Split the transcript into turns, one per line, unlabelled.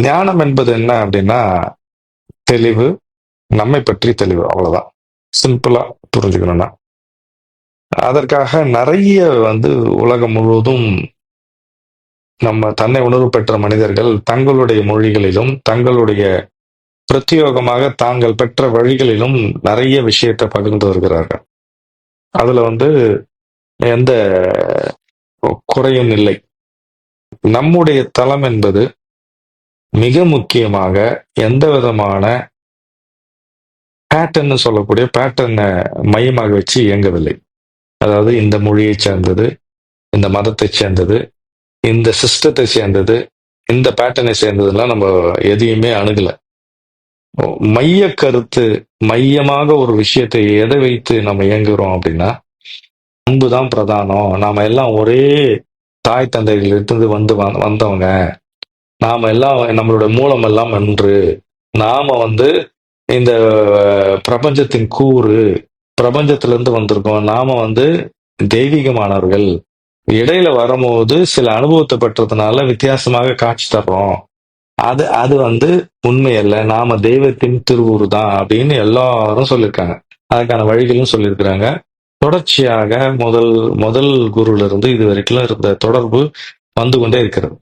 ஞானம் என்பது என்ன அப்படின்னா தெளிவு நம்மை பற்றி தெளிவு அவ்வளவுதான். சிம்பிளா புரிஞ்சுக்கணும்னா. அதற்காக நிறைய வந்து உலகம் முழுவதும் நம்ம தன்னை உணர்வு பெற்ற மனிதர்கள் தங்களுடைய மொழிகளிலும் தங்களுடைய பிரத்யோகமாக தாங்கள் பெற்ற வழிகளிலும் நிறைய விஷயத்தை பகிர்ந்து வருகிறார்கள். அதுல வந்து எந்த குறையும் இல்லை. நம்முடைய தளம் என்பது மிக முக்கியமாக எந்த விதமான பேட்டர்ன்னு சொல்லக்கூடிய பேட்டர்னை மையமாக வச்சு இயங்கவில்லை. அதாவது இந்த மொழியை சேர்ந்தது இந்த மதத்தை சேர்ந்தது இந்த சிஸ்டத்தை சேர்ந்தது இந்த பேட்டர்னை சேர்ந்ததுலாம் நம்ம எதையுமே அணுகல. மைய கருத்து மையமாக ஒரு விஷயத்தை எதை வைத்து நம்ம இயங்குகிறோம் அப்படின்னா அன்புதான் பிரதானம். நாம எல்லாம் ஒரே தாய் தந்தைகளிலிருந்து வந்து வந்தவங்க. நாம எல்லாம் நம்மளோட மூலம் எல்லாம் அன்று நாம வந்து இந்த பிரபஞ்சத்தின் கூறு பிரபஞ்சத்திலிருந்து வந்திருக்கோம். நாம வந்து தெய்வீகமானவர்கள். இடையில வரும்போது சில அனுபவத்தை பெற்றதுனால வித்தியாசமாக காட்சி தர்றோம். அது அது வந்து உண்மை அல்ல நாம தெய்வத்தின் திருவுரு தான் அப்படின்னு எல்லாரும் சொல்லியிருக்காங்க அதுக்கான வழிகளும் சொல்லியிருக்கிறாங்க. தொடர்ச்சியாக முதல் முதல் குருல இருந்து இது வரைக்கும் இருந்த தொடர்பு வந்து கொண்டே இருக்கிறது.